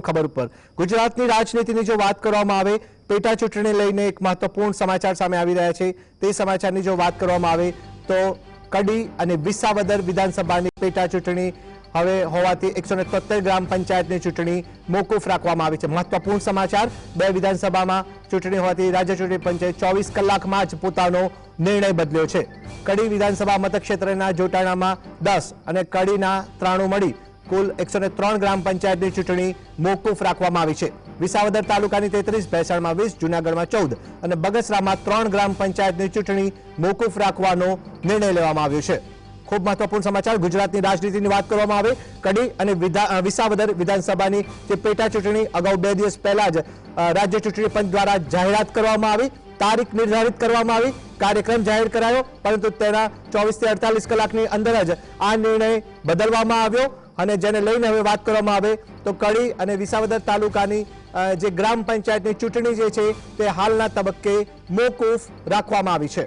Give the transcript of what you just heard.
ખબર ઉપર. ગુજરાતની રાજનીતિની જો વાત કરવામાં આવે પેટા ચૂંટણી લઈને એક મહત્વપૂર્ણ સમાચાર સામે આવી રહ્યા છે. તે સમાચારની જો વાત કરવામાં આવે, તો કડી અને વિસાવદર વિધાનસભાની પેટા ચૂંટણી હવે હોવાથી એકસો ગ્રામ પંચાયતની ચૂંટણી મોકૂફ રાખવામાં આવી છે. મહત્વપૂર્ણ સમાચાર, બે વિધાનસભામાં ચૂંટણી હોવાથી રાજ્ય ચૂંટણી પંચે ચોવીસ કલાકમાં જ પોતાનો નિર્ણય બદલ્યો છે. કડી વિધાનસભા મતક્ષેત્રના જોટાણામાં દસ અને કડીના ત્રાણું મળી. કુલ એકસો ત્રણ ગ્રામ પંચાયતની ચૂંટણી મોકૂફ રાખવામાં આવી છે. વિસાવદર તાલુકાની તેત્રીસ, ભેસાણમાં વીસ, જૂનાગઢમાં ચૌદ અને બગસરામાં ત્રણ ગ્રામ પંચાયતની ચૂંટણી મોકૂફ રાખવાનો નિર્ણય લેવામાં આવ્યો છે. ખૂબ મહત્વપૂર્ણ સમાચાર, ગુજરાતની રાજનીતિની વાત કરવામાં આવે, કડી અને વિસાવદર વિધાનસભાની જે પેટા ચૂંટણી, અગાઉ બે દિવસ પહેલા જ રાજ્ય ચૂંટણી પંચ દ્વારા જાહેરાત કરવામાં આવી, તારીખ નિર્ધારિત કરવામાં આવી, કાર્યક્રમ જાહેર કરાયો, પરંતુ તેના ચોવીસથી અડતાલીસ કલાકની અંદર જ આ નિર્ણય બદલવામાં આવ્યો. અને જેને લઈને હવે વાત કરવામાં આવે તો કડી અને વિસાવદર તાલુકાની જે ગ્રામ પંચાયતની ચૂંટણી જે છે તે હાલના તબક્કે મોકૂફ રાખવામાં આવી છે.